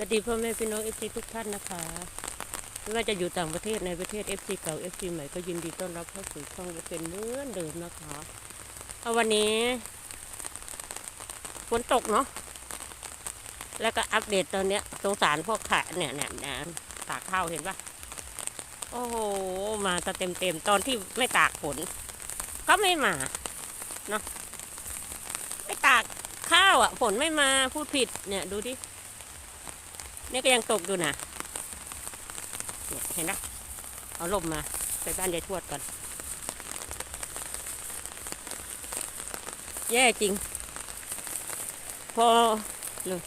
สวัสดีพ่อแม่พี่น้องเอฟซีทุกท่านนะคะไม่ว่าจะอยู่ต่างประเทศในประเทศเอฟซีเก่าเอฟซีใหม่ก็ยินดีต้อนรับเข้าสู่ช่องเป็นเหมือนเดิมนะคะเอาวันนี้ฝนตกเนาะแล้วก็อัปเดตตอนเนี้ยสงสารพวกขาเนี่ยเนี่ยเนี่ยตากข้าวเห็นปะโอ้โหมาซะเต็มเต็มตอนที่ไม่ตากฝนก็ไม่มาเนาะไม่ตากข้าวอะฝนไม่มาพูดผิดเนี่ยดูดิ นี่ก็ยังตกอยู่นะเนี่ยเห็นนะเอาลมมาไปบ้านยายทวดก่อน แย่จริง พอเลย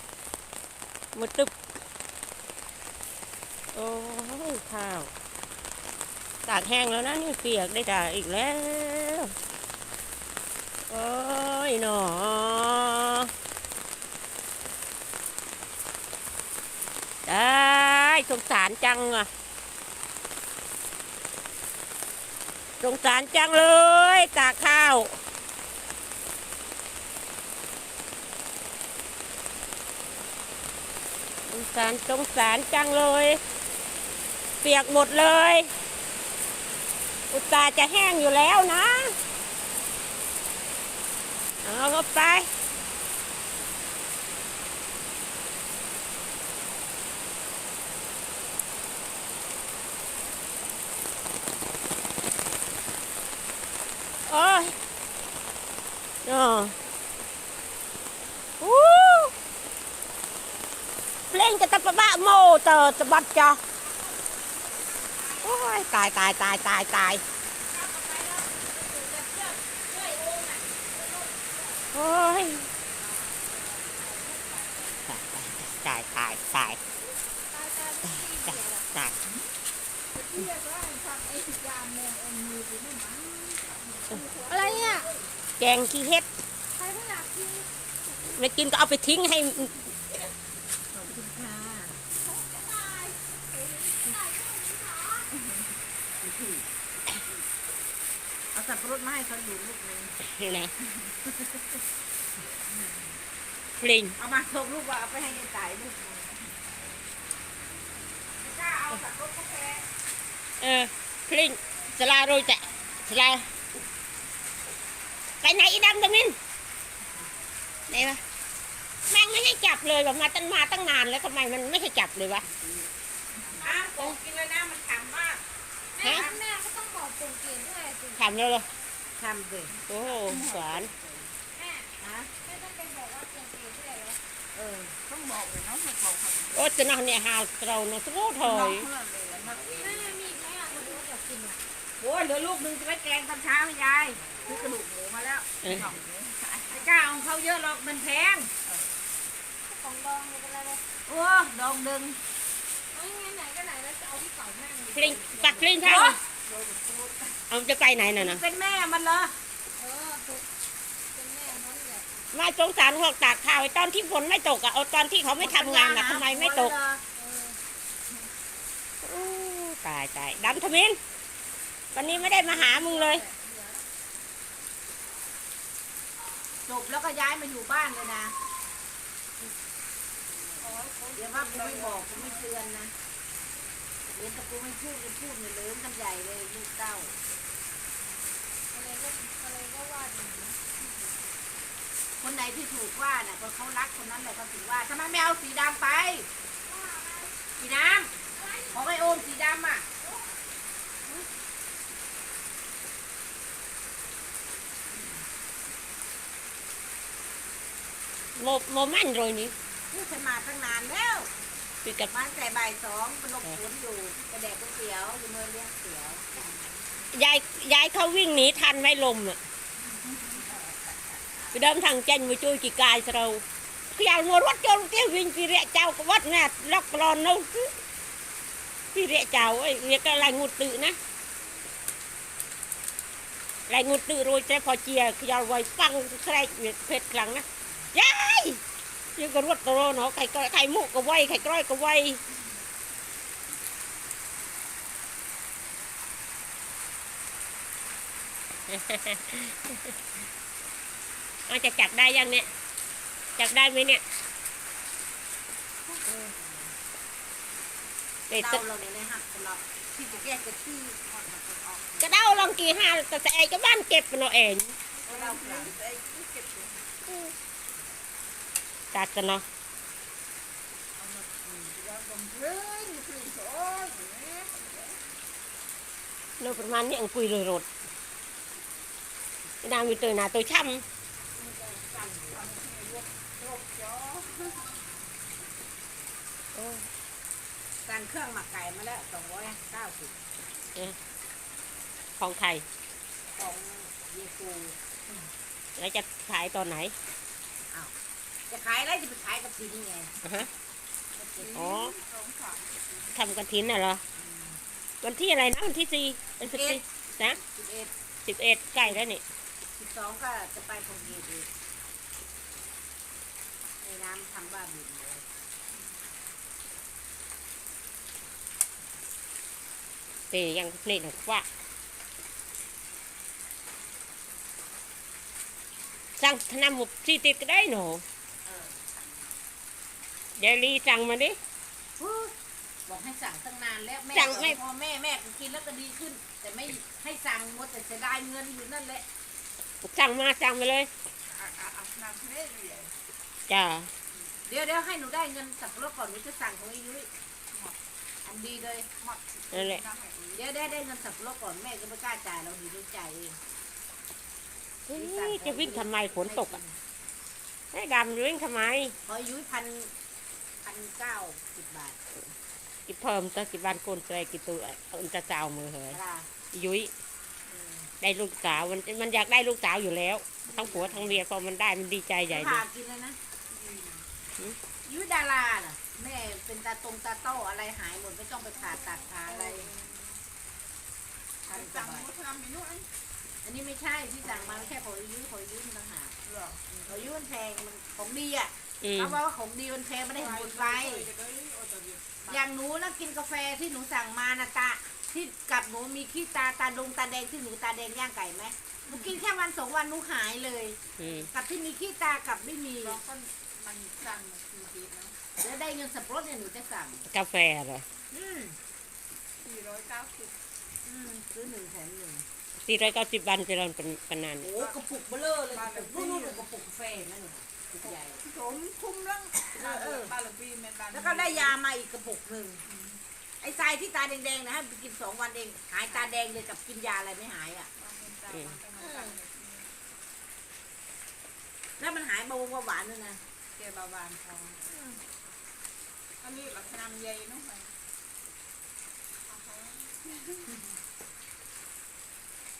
มืดตึ๊บ โอ้ยข้าว ตากแห้งแล้วนะนี่เปียกได้ด่าอีกแล้ว โอ้ยหนอ ได้ สงสารจังอะสงสารจังเลยตากข้าว สงสารสงสารจังเลย เปียกหมดเลย อุตส่าห์จะแห้งอยู่แล้วนะ เอาเข้าไป โอ้ย โอ้อู้เพลงจะตะปะบะโมเตอตะบั แกงขี้เห็ดใครไม่อยากกินไม่กินก็เอาไปทิ้งให้เอาสับปะรดมาให้เขาอยู่ลูกนึงนะปลิงเอามาส่งลูกว่าเอาไปให้ยายตายลูกนึงกล้าเอาสับปะรดกาแฟเออปลิงสลาโรยจะสลา ไปไหนอีดำตรงนี้ไหนวะแม่งไม่ให้จับเลยแบบมาตั้งมาตั้งนานแล้วทำไมมันไม่ให้จับเลยวะอ้าวผมกินแล้วนะมันขำมากฮะแม่ก็ต้องบอกปุ่มเปลี่ยนด้วยสิถามเลยเหรอทำสิโอ้โหหวานแม่ฮะแม่ต้องเป็นบอกว่าเปลี่ยนเปลี่ยนด้วยเหรอเออต้องบอกเลยเนาะให้เขาเขาโอ้จะนอนเนี่ยหาเราเนาะสกูถอน้องยเขาเลย โอ้ยเหลือลูกนึงจะไปแกงตอนเช้าให้ยายซื้อกระดูกหมูมาแล้วเออ สองหมูไม่กล้าเอาของเขาเยอะหรอกมันแพงของดองไม่เป็นไรเลยโอ้ดองดึงเอางั้นไหนก็ไหนแล้วจะเอาที่เก่าแม่งดิปลิงปักปลิงทางเอาจะไปไหนน่ะนะเป็นแม่มันเหรอเออถูกเป็นแม่มันแหละมาสงสารพวกตากข้าวไอ้ตอนที่ฝนไม่ตกอะเอาตอนที่เขาไม่ทำงานอะทำไมไม่ตกอู้ตายตายดำทมิน วันนี้ไม่ได้มาหามึงเลย จบแล้วก็ย้ายมาอยู่บ้านเลยนะเดี๋ยวว่ากูไม่บอกกูไม่เตือนนะเดี๋ยวถ้ากูไม่พูดกูพูดเนี่ยเลิ้มกันใหญ่เลยลูกเต้าอะไรก็อะไรก็ว่าคนไหนที่ถูกว่าน่ะก็เขารักคนนั้นแหละเขาถึงว่าทำไมไม่เอาสีดำไปสีดำของไอโอมสีดำอะ โมโมมันโรยนี่พูดฉันมาตั้งนานแล้วปีกับมาตั้งแต่บ่ายสองเป็นลมฝนอยู่กระแดกก๋วยเตี๋ยวอยู่เมื่อเลี้ยงเตี๋ยวยายยายเขาวิ่งหนีทันไหม่ลมอะไปเดิมทางเจนมาช่วยกี่กายเราขยายมรถจนเตี้ยวิ่งปีเรียเจ้าก็วัดน่ะล็อกกรอนนู้ปีเรียเจ้าไอ้เรียก็ลายงูตื่นะลายงูตื่โรยแต่พอเจียขยายไว้ฟังใครเพชรครั้งนะ ยายยังก็รถตัวเนาะใครก็ใครมุกก็ไว้ใครกร้อยก็ไว้เอาจะจับได้ยังเนี่ยจับได้ไหมเนี่ยเด็ดเราเราเนี่ยในหักเราที่จะแยกจะที่ทอดมันออกก็เดาลองกี่ห้าแต่แต่ไอ้ก็บ้านเก็บเนาะเอง เราเปล่าตัดกันเนาะเฮ้ยมีกลิ่นโชยเนาะประมาณนี้อังคุยเลยรถนางมีตัวหนาตัวช่ำโอ้สั่งเครื่องหมักไก่มาแล้วสองร้อยเก้าสิบของไทยของเยซูแล้วจะขายตอนไหน จะขายอะไรจะไปขายกับสิงไงอ่าฮะอ๋อทำกระถินน่ะเหรอวันที่อะไรนะวันที่สี่วันที่สี่นะสิบเอ็ดสิบเอ็ดใกล้แล้วนี่ สิบสองก็จะไปของเยซูในน้ำทำบ้าบินเลยแต่ยังนี่หนักว่าสั่งธนำหุบที่ติดก็ได้หนู เออเดี๋ยวรีสั่งมาดิพูดบอกให้สั่งตั้งนานแล้วแม่สั่งไม่ พอแม่แม่ก็กินแล้วก็ดีขึ้น แต่ไม่ให้สั่งหมดแต่เสียดายเงินอยู่นั่นแหละสั่งมาสั่งมาเลยจ้าเดี๋ยวเดี๋ยวให้หนูได้เงินสับปะรดก่อนหนูจะสั่งของไอ้ยุ้ยอันดีเลยนั่นแหละเดี๋ยวได้ได้เงินสับปะรดก่อนแม่ก็ไม่กล้าจ่ายเราดีด้วยจ่ายเองเฮ้ยจะวิ่งทำไมฝนตกอะให้ดำวิ่งทำไมขอยุ้ยพัน พันเก้าสิบบาทกิเพิ่มตั้งกี่บ้านโกนเตยกี่ตัวอันจะเจ้ามือเหยรายุ้ยอืมได้ลูกสาวมันมันอยากได้ลูกสาวอยู่แล้ว ทั้งผัวทั้งเมียพอมันได้มันดีใจใหญ่เลพายกินเลยนะหืมยุ้ยดาราน่ะแม่เป็นตาตรงตาโต้อะไรหายหมดไม่ต้องไปผ่าตัดผ่าอะไรพันกว่าบาทอันนี้ไม่ใช่ที่สั่งมาไม่ใช่ของยุ้ยของยุ้ยมันต่างหากของยุ้ยมันแพงมันของดีอะอืม เขาว่าของดีมันแพงไม่ได้เห็นผลไฟอย่างหนูนะกินกาแฟที่หนูสั่งมานะตาที่กับหนูมีขี้ตาตาดงตาแดงที่หนูตาแดงย่างไก่ไหมหนูกินแค่วันสองวันหนูหายเลยอืมกับที่มีขี้ตากับไม่มีมันสั่งสี่ปีนะแล้วได้เงินสับปะรดเนี่ยหนูจะสั่งกาแฟเหรออืมสี่ร้อยเก้าสิบอืมซื้อหนึ่งแถมหนึ่งสี่ร้อยเก้าสิบวันจะรอนเป็นปนานโอ้กระปุกเบลอเลยกระปุกนู่นๆกระปุกกาแฟนั่นน่ะกระ ปุกใหญ่ผมคุ้มแล้วเออเออบ้านละปีแม่บ้านแล้วก็ได้ยามาอีกกระปุกหนึ่งไอ้ทรายที่ตาแดงๆนะให้ไปกินสองวันเองหายตาแดงเลยกับกินยาอะไรไม่หายอะแล้วมันหายเบาหวานด้วยนะเกี่ยวกับบานทองอันนี้ลักษณะใหญ่เนาะ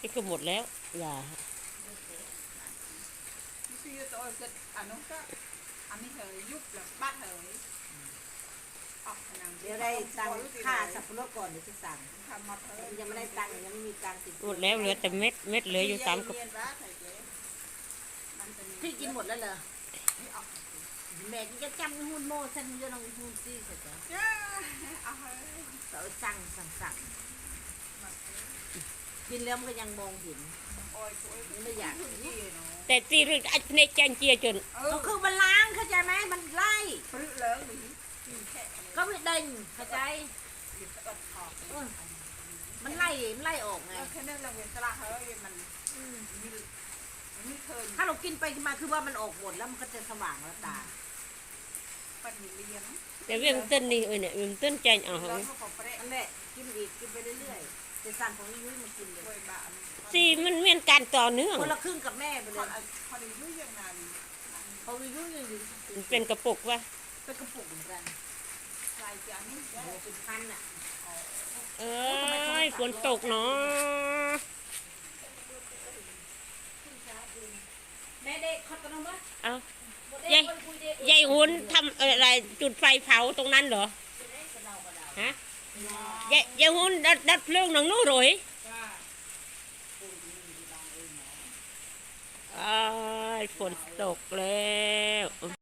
นี่ก็หมดแล้ว อย่า พี่จะเอาเกิดอันนู้นก็อันนี้เหยยุบแล้วบ้านเหยออกขนาดเดี๋ยวได้ตังค่าสับปะรดก่อนเดี๋ยวจะสั่งทำมาเถอะยังไม่ได้ตังค์ยังไม่มีตังค์ติดหมดแล้วเหลือแต่เม็ดเม็ดเหลืออยู่สามกับพี่กินหมดแล้วเหรอแม่กินจะจำหุ้นโม่ฉันจะลองหุ้นซี่เสร็จแล้วจ้าเอาเฮ้ยแต่ว่าสั่งสั่งสั่งกินแล้วมันก็ยังมองเห็น โอ้ยโอ้ยยังไม่อยากดีเนาะแต่ตีเรื่องไอ้ในแจงเจียจนเอก็อคือมันล้างเข้าใจไหมมันไล่ปลื้มเลยหรือกินแค่ก็ไม่เด้งเข้าใจกินตะขอบมันไล่มันไล่ออกไงเออแค่นั้นเราเว้นตลาดเฮ้ยมันไม่เคยถ้าเรากินไปกินมาคือว่ามันออกหมดแล้วมันก็จะสว่างแล้วตาปันเรียนแต่เวียงต้นนี่เออเนี่ยเวียงต้นแจงเอาเหเรายก็ขอประเด็นนั่นแหละกินอีกกินไปเรื่อยๆแต่สั่งของยุ้ยมากินเลยด้วยบ้าน สี่มันเวียนการต่อเนื่องคนละครึ่งกับแม่ไปพเลอยพอดียุ่งยังนานเขายุ้ยยังอยู่มันเป็นกระปุกวะเป็นกระปุกเหมือนกันลายจานนี้โอ้โหเป็นพันอะเอ้ยฝนตกเนาะแม่เด็กขัดกันมั้ยเอายายยายหุ่นทำอะไรจุดไฟเผาตรงนั้นเหรอฮะยายยายหุ่นดัดดัดเพลิงหนังนู้นเหรอยจ้าอ้าย ฝนตกแล้ว